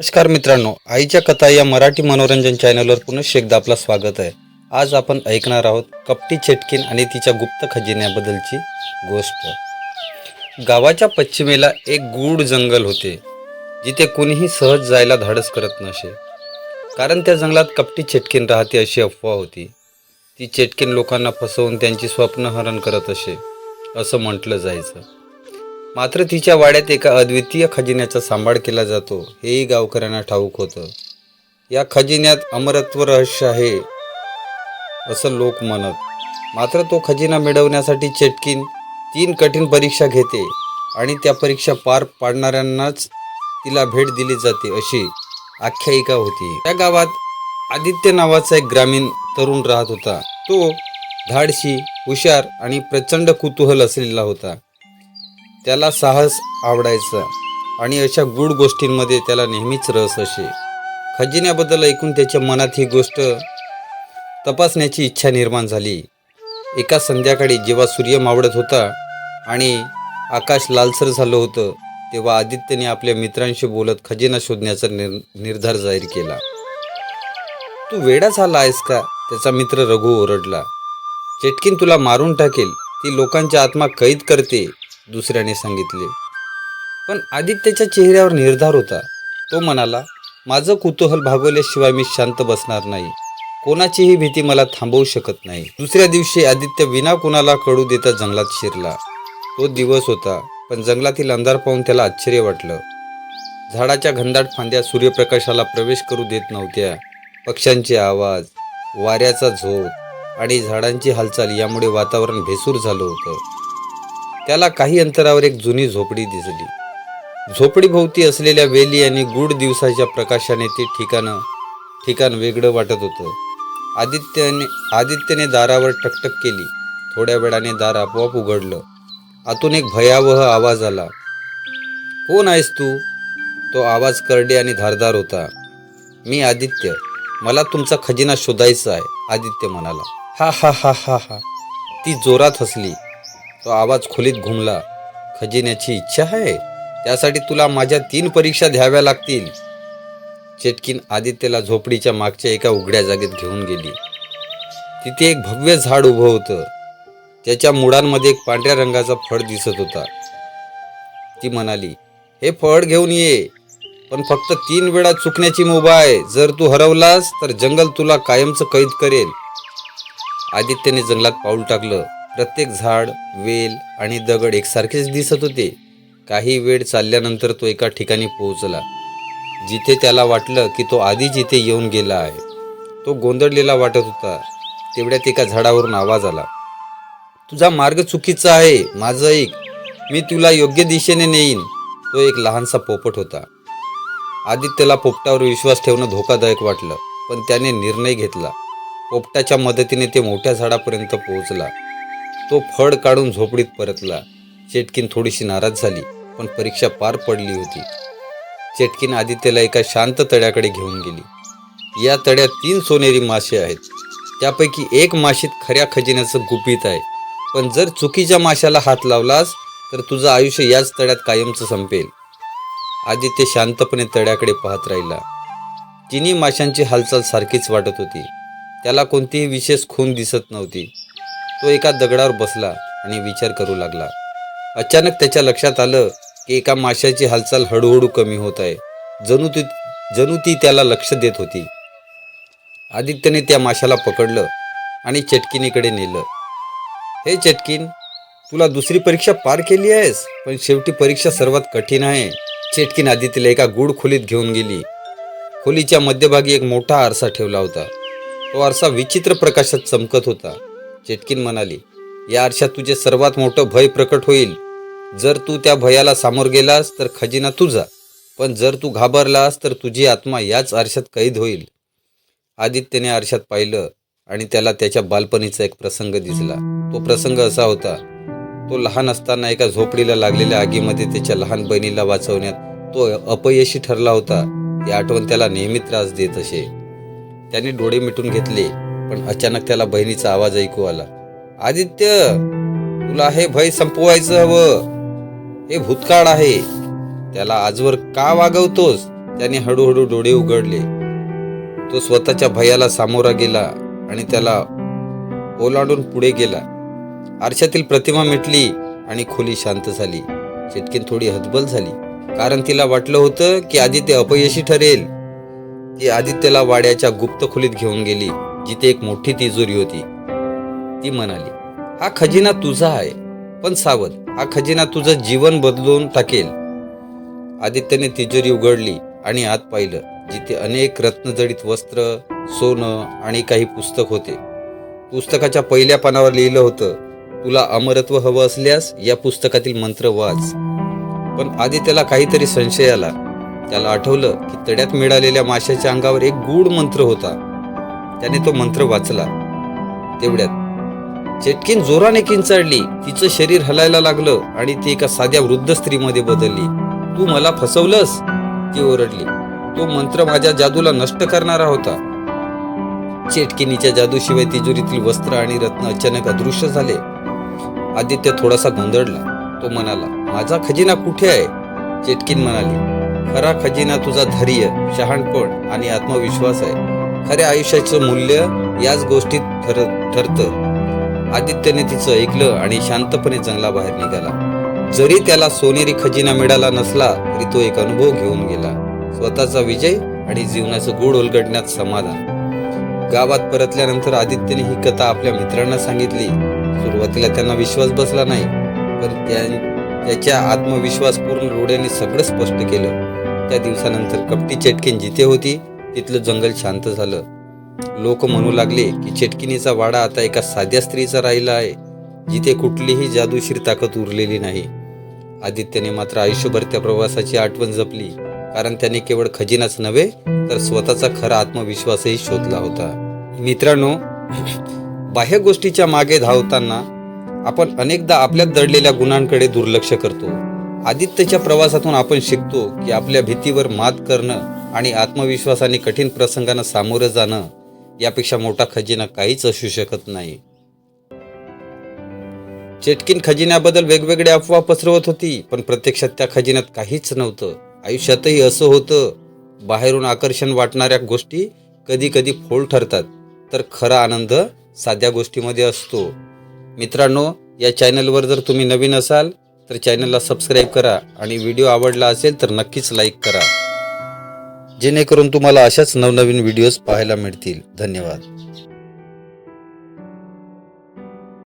नमस्कार मित्रांनो आईच्या कथा या मराठी मनोरंजन चॅनलवर पुनश्च एकदा आपलं स्वागत आहे. आज आपण ऐकणार आहोत कपटी चेटकीन आणि तिच्या गुप्त खजिन्याबद्दलची गोष्ट. गावाच्या पश्चिमेला एक गूढ जंगल होते जिथे कुणीही सहज जायला धाडस करत नसे. कारण त्या जंगलात कपटी चेटकीन राहते अशी अफवा होती. ती चेटकीन लोकांना फसवून त्यांची स्वप्न हरण करत असे असं म्हटलं जायचं. मात्र तिच्या वाड्यात एका अद्वितीय खजिन्याचा सांभाळ केला जातो. हेही गावकऱ्यांना ठाऊक होतं. या खजिन्यात अमरत्व रहस्य आहे असं लोक म्हणत. मात्र तो खजिना मिळवण्यासाठी चेटकीन तीन कठीण परीक्षा घेते आणि त्या परीक्षा पार पाडणाऱ्यांनाच तिला भेट दिली जाते अशी आख्यायिका होती. त्या गावात आदित्य नावाचा एक ग्रामीण तरुण राहत होता. तो धाडशी हुशार आणि प्रचंड कुतूहल असलेला होता. त्याला साहस आवडायचं आणि अशा गूढ गोष्टींमध्ये त्याला नेहमीच रस असे. खजिन्याबद्दल ऐकून त्याच्या मनात ही गोष्ट तपासण्याची इच्छा निर्माण झाली. एका संध्याकाळी जेव्हा सूर्य मावळत होता आणि आकाश लालसर झालं होतं तेव्हा आदित्यने आपल्या मित्रांशी बोलत खजिना शोधण्याचा निर निर्धार जाहीर केला. तू वेडा झाला आहेस का? त्याचा मित्र रघु ओरडला. चेटकीन तुला मारून टाकेल. ती लोकांच्या आत्मा कैद करते. दुसऱ्याने सांगितले. पण आदित्यच्या चेहऱ्यावर निर्धार होता. तो म्हणाला माझं कुतूहल भागवल्याशिवाय मी शांत बसणार नाही. कोणाचीही भीती मला थांबवू शकत नाही. दुसऱ्या दिवशी आदित्य विना कुणाला कळू देता जंगलात शिरला. तो दिवस होता पण जंगलातील अंधार पाहून त्याला आश्चर्य वाटलं. झाडाच्या घनदाट फांद्या सूर्यप्रकाशाला प्रवेश करू देत नव्हत्या. पक्ष्यांचे आवाज वाऱ्याचा झोत आणि झाडांची हालचाल यामुळे वातावरण भेसूर झालं होतं. त्याला काही अंतरावर एक जुनी झोपडी दिसली. झोपडीभोवती असलेल्या वेली आणि गूढ दिवसाच्या प्रकाशाने ते ठिकाणं ठिकाण वेगळं वाटत होतं. आदित्यने आदित्यने दारावर टकटक केली. थोड्या वेळाने दार आपोआप उघडलं. आतून एक भयावह आवाज आला. कोण आहेस तू? तो आवाज करडे आणि धारदार होता. मी आदित्य. मला तुमचा खजिना शोधायचा आहे आदित्य म्हणाला. हा हा हा हा हा. ती जोरात हसली. तो आवाज खोलीत घुमला. खजिन्याची इच्छा आहे? त्यासाठी तुला माझ्या तीन परीक्षा द्याव्या लागतील. चेटकीन आदित्यला झोपडीच्या मागच्या एका उघड्या जागेत घेऊन गेली. तिथे एक भव्य झाड उभं होतं. त्याच्या मुळांमध्ये एक पांढऱ्या रंगाचा फळ दिसत होता. ती म्हणाली हे फळ घेऊन ये. पण फक्त तीन वेळा चुकण्याची मुभा आहे. जर तू हरवलास तर जंगल तुला कायमचं कैद करेल. आदित्यने जंगलात पाऊल टाकलं. प्रत्येक झाड वेल आणि दगड एकसारखेच दिसत होते. काही वेळ चालल्यानंतर तो एका ठिकाणी पोहोचला जिथे त्याला वाटलं की तो आधीच इथे येऊन गेला आहे. तो गोंधळलेला वाटत होता. तेवढ्यात एका झाडावरून आवाज आला तुझा मार्ग चुकीचा आहे माझं ऐक. मी तुला योग्य दिशेने नेईन. तो एक लहानसा पोपट होता. आदित्यला पोपटावर विश्वास ठेवणं धोकादायक वाटलं पण त्याने निर्णय घेतला. पोपटाच्या मदतीने ते मोठ्या झाडापर्यंत पोहोचला. तो फळ काढून झोपडीत परतला. चेटकीन थोडीशी नाराज झाली पण परीक्षा पार पडली होती. चेटकीन आदित्यला एका शांत तळ्याकडे घेऊन गेली. या तळ्यात तीन सोनेरी मासे आहेत. त्यापैकी एक माशीत खऱ्या खजिन्याचं गुपित आहे. पण जर चुकीच्या माशाला हात लावलास तर तुझं आयुष्य याच तळ्यात कायमचं संपेल. आदित्य शांतपणे तळ्याकडे पाहत राहिला. तिन्ही माशांची हालचाल सारखीच वाटत होती. त्याला कोणतीही विशेष खून दिसत नव्हती. तो एका दगडावर बसला आणि विचार करू लागला. अचानक त्याच्या लक्षात आलं की एका माशाची हालचाल हळूहळू कमी होत आहे. जणू ती जणू ती त्याला लक्ष देत होती. आदित्यने त्या माशाला पकडलं आणि चटकिनीकडे नेलं. हे चटकीन तुला दुसरी परीक्षा पार केली आहेस पण शेवटी परीक्षा सर्वात कठीण आहे. चेटकीन आदित्यला एका गूढ खोलीत घेऊन गेली. खोलीच्या मध्यभागी एक मोठा आरसा ठेवला होता. तो आरसा विचित्र प्रकाशात चमकत होता. चेटकीन म्हणाली या आरशात तुझे सर्वात मोठं भय प्रकट होईल. जर तू त्या भयाला सामोर गेलास तर खजिना तुझा पण जर तू घाबरलास तर तुझी आत्मा याच आरशात कैद होईल. आदित्यने आरशात पाहिलं आणि त्याला त्याच्या बालपणीचा एक प्रसंग दिसला. तो प्रसंग असा होता. तो लहान असताना एका झोपडीला लागलेल्या आगीमध्ये त्याच्या लहान बहिणीला वाचवण्यात तो अपयशी ठरला होता. ही आठवण त्याला नेहमी त्रास देत असे. त्याने डोळे मिटून घेतले. पण अचानक त्याला बहिणीचा आवाज ऐकू आला. आदित्य तुला हे भय संपवायचं हवं. हे भूतकाळ आहे. त्याला आजवर का वागवतोस? त्याने हळूहळू डोळे उघडले. तो स्वतःच्या भयाला सामोरा गेला आणि त्याला ओलांडून पुढे गेला. आरशातील प्रतिमा मिटली आणि खोली शांत झाली. चिटकीन थोडी हतबल झाली. कारण तिला वाटलं होतं की आदित्य अपयशी ठरेल. ती आदित्यला वाड्याच्या गुप्त खोलीत घेऊन गेली. जिथे एक मोठी तिजोरी होती. ती म्हणाली हा खजिना तुझा आहे पण सावध हा खजिना तुझं जीवन बदलून टाकेल. आदित्यने तिजोरी उघडली आणि आत पाहिलं जिथे अनेक रत्नजडित वस्त्र सोनं आणि काही पुस्तक होते. पुस्तकाच्या पहिल्या पानावर लिहिलं होतं तुला अमरत्व हवं असल्यास या पुस्तकातील मंत्र वाच. पण आदित्यला काहीतरी संशय आला. त्याला आठवलं की तड्यात मिळालेल्या माशाच्या अंगावर एक गूढ मंत्र होता. त्याने तो मंत्र वाचला. तेवढ्यात चेटकीन जोराने किंचाळली. तिचं शरीर हलायला लागलं आणि ती एका साध्या वृद्ध स्त्रीमध्ये बदलली. तू मला फसवलंस? ती ओरडली. तो मंत्र माझ्या जादूला नष्ट करणारा होता. चेटकिनीच्या जादूशिवाय तिजोरीतील वस्त्र आणि रत्न अचानक अदृश्य झाले. आदित्य थोडासा गोंधळला. तो म्हणाला माझा खजिना कुठे आहे? चेटकीन म्हणाली खरा खजिना तुझा धैर्य शहाणपण आणि आत्मविश्वास आहे. खऱ्या आयुष्याचं मूल्य याच गोष्टीत ठर ठरतं. आदित्यने तिचं ऐकलं आणि शांतपणे जंगलाबाहेर निघाला. जरी त्याला सोनेरी खजिना मिळाला नसला तरी तो एक अनुभव घेऊन गेला. स्वतःचा विजय आणि जीवनाचं गोड उलगडण्यात समाधान. गावात परतल्यानंतर आदित्यने ही कथा आपल्या मित्रांना सांगितली. सुरुवातीला त्यांना विश्वास बसला नाही पण त्या- त्याच्या आत्मविश्वासपूर्ण डोळ्यांनी सगळं स्पष्ट केलं. त्या दिवसानंतर कपटी चेटकीन जिथे होती तिथलं जंगल शांत झालं. लोक म्हणू लागले की चेटकिनीचा वाडा आता एका साध्या स्त्रीचा राहिला आहे जिथे कुठलीही जादूशीर ताकद उरलेली नाही. आदित्यने मात्र आयुष्यभर त्या प्रवासाची आठवण जपली कारण त्याने केवळ खजिनाच नव्हे तर स्वतःचा खरा आत्मविश्वासही शोधला होता. मित्रांनो बाह्य गोष्टीच्या मागे धावताना आपण अनेकदा आपल्यात दडलेल्या गुणांकडे दुर्लक्ष करतो. आदित्यच्या प्रवासातून आपण शिकतो की आपल्या भीतीवर मात करणं आणि आत्मविश्वासाने कठीण प्रसंगांना सामोरं जाणं यापेक्षा मोठा खजिना काहीच असू शकत नाही. चेटकीन खजिन्याबद्दल वेगवेगळ्या अफवा पसरवत होती पण प्रत्यक्षात त्या खजिन्यात काहीच नव्हतं. आयुष्यातही असं होतं बाहेरून आकर्षण वाटणाऱ्या गोष्टी कधी कधी फोल ठरतात तर खरा आनंद साध्या गोष्टीमध्ये असतो. मित्रांनो या चॅनलवर जर तुम्ही नवीन असाल तर चॅनलला सबस्क्राईब करा आणि व्हिडिओ आवडला असेल तर नक्कीच लाईक करा. जेणेकरून तुम्हाला अशाच नवनवीन व्हिडिओज पाहायला मिळतील. धन्यवाद.